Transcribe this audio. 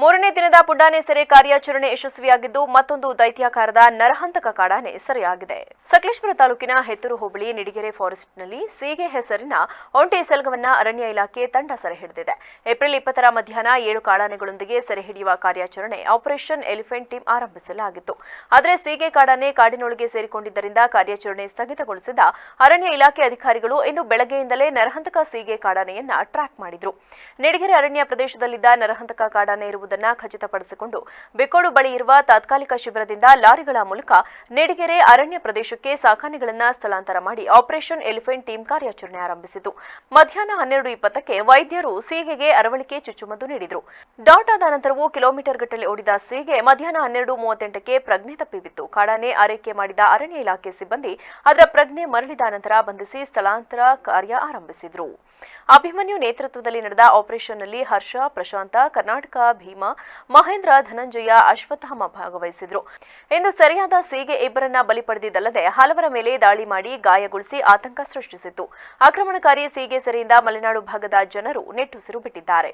ಮೂರನೇ ದಿನದ ಪುಡ್ಡಾನೆ ಸೆರೆ ಕಾರ್ಯಾಚರಣೆ ಯಶಸ್ವಿಯಾಗಿದ್ದು ಮತ್ತೊಂದು ದೈತ್ಯಾಕಾರದ ನರಹಂತಕ ಕಾಡಾನೆ ಸೆರೆಯಾಗಿದೆ. ಸಕಲೇಶ್ವರ ತಾಲೂಕಿನ ಹೆತ್ತೂರು ಹೋಬಳಿ ನಿಡಿಗೆರೆ ಫಾರೆಸ್ಟ್ನಲ್ಲಿ ಸೀಗೆ ಹೆಸರಿನ ಒಂಟೆ ಸಲಗವನ್ನ ಅರಣ್ಯ ಇಲಾಖೆ ತಂಡ ಸೆರೆ ಹಿಡಿದಿದೆ. ಏಪ್ರಿಲ್ ಇಪ್ಪತ್ತರ ಮಧ್ಯಾಹ್ನ ಏಳು ಕಾಡಾನೆಗಳೊಂದಿಗೆ ಸೆರೆ ಹಿಡಿಯುವ ಕಾರ್ಯಾಚರಣೆ ಆಪರೇಷನ್ ಎಲಿಫೆಂಟ್ ಟೀಮ್ ಆರಂಭಿಸಲಾಗಿತ್ತು. ಆದರೆ ಸೀಗೆ ಕಾಡಾನೆ ಕಾಡಿನೊಳಗೆ ಸೇರಿಕೊಂಡಿದ್ದರಿಂದ ಕಾರ್ಯಾಚರಣೆ ಸ್ಥಗಿತಗೊಳಿಸಿದ ಅರಣ್ಯ ಇಲಾಖೆ ಅಧಿಕಾರಿಗಳು ಇಂದು ಬೆಳಗ್ಗೆಯಿಂದಲೇ ನರಹಂತಕ ಸೀಗೆ ಕಾಡಾನೆಯನ್ನ ಟ್ರ್ಯಾಕ್ ಮಾಡಿದ್ರು. ನಿಡಿಗೆರೆ ಅರಣ್ಯ ಪ್ರದೇಶದಲ್ಲಿದ್ದ ನರಹಂತಕ ಕಾಡಾನೆ ಇರುವುದನ್ನ ಖಚಿತಪಡಿಸಿಕೊಂಡು ಬೆಕ್ಕೋಡು ಬಳಿ ಇರುವ ತಾತ್ಕಾಲಿಕ ಶಿಬಿರದಿಂದ ಲಾರಿಗಳ ಮೂಲಕ ನೆಡಿಗೆರೆ ಅರಣ್ಯ ಪ್ರದೇಶಕ್ಕೆ ಸಾಕಾನೆಗಳನ್ನು ಸ್ಥಳಾಂತರ ಮಾಡಿ ಆಪರೇಷನ್ ಎಲಿಫೆಂಟ್ ಟೀಮ್ ಕಾರ್ಯಾಚರಣೆ ಆರಂಭಿಸಿತು. ಮಧ್ಯಾಹ್ನ ಹನ್ನೆರಡು ಇಪ್ಪತ್ತಕ್ಕೆ ವೈದ್ಯರು ಸೀಗೆಗೆ ಅರವಳಿಕೆ ಚುಚ್ಚುಮದ್ದು ನೀಡಿದರು. ಡಾಟ್ ಆದ ನಂತರವೂ ಕಿಲೋಮೀಟರ್ ಗಟ್ಟಲೆ ಓಡಿದ ಸೀಗೆ ಮಧ್ಯಾಹ್ನ ಹನ್ನೆರಡು ಮೂವತ್ತೆಂಟಕ್ಕೆ ಪ್ರಜ್ಞೆ ತಪ್ಪಿಬಿತ್ತು. ಕಾಡಾನೆ ಆರೈಕೆ ಮಾಡಿದ ಅರಣ್ಯ ಇಲಾಖೆ ಸಿಬ್ಬಂದಿ ಅದರ ಪ್ರಜ್ಞೆ ಮರಳಿದ ನಂತರ ಬಂಧಿಸಿ ಸ್ಥಳಾಂತರ ಕಾರ್ಯ ಆರಂಭಿಸಿದರು. ಅಭಿಮನ್ಯು ನೇತೃತ್ವದಲ್ಲಿ ನಡೆದ ಆಪರೇಷನ್ನಲ್ಲಿ ಹರ್ಷ, ಪ್ರಶಾಂತ, ಕರ್ನಾಟಕ ಮಹೇಂದ್ರ ಧನಂಜಯ ಅಶ್ವತ್ಥಾಮ ಭಾಗವಹಿಸಿದ್ರು. ಇಂದು ಸರಿಯಾದ ಸೀಗೆ ಇಬ್ಬರನ್ನ ಬಲಿ ಪಡೆದಿದ್ದಲ್ಲದೆ ಹಲವರ ಮೇಲೆ ದಾಳಿ ಮಾಡಿ ಗಾಯಗೊಳಿಸಿ ಆತಂಕ ಸೃಷ್ಟಿಸಿತ್ತು. ಆಕ್ರಮಣಕಾರಿ ಸೀಗೆ ಸೆರೆಯಿಂದ ಮಲೆನಾಡು ಭಾಗದ ಜನರು ನೆಟ್ಟುಸಿರು ಬಿಟ್ಟಿದ್ದಾರೆ.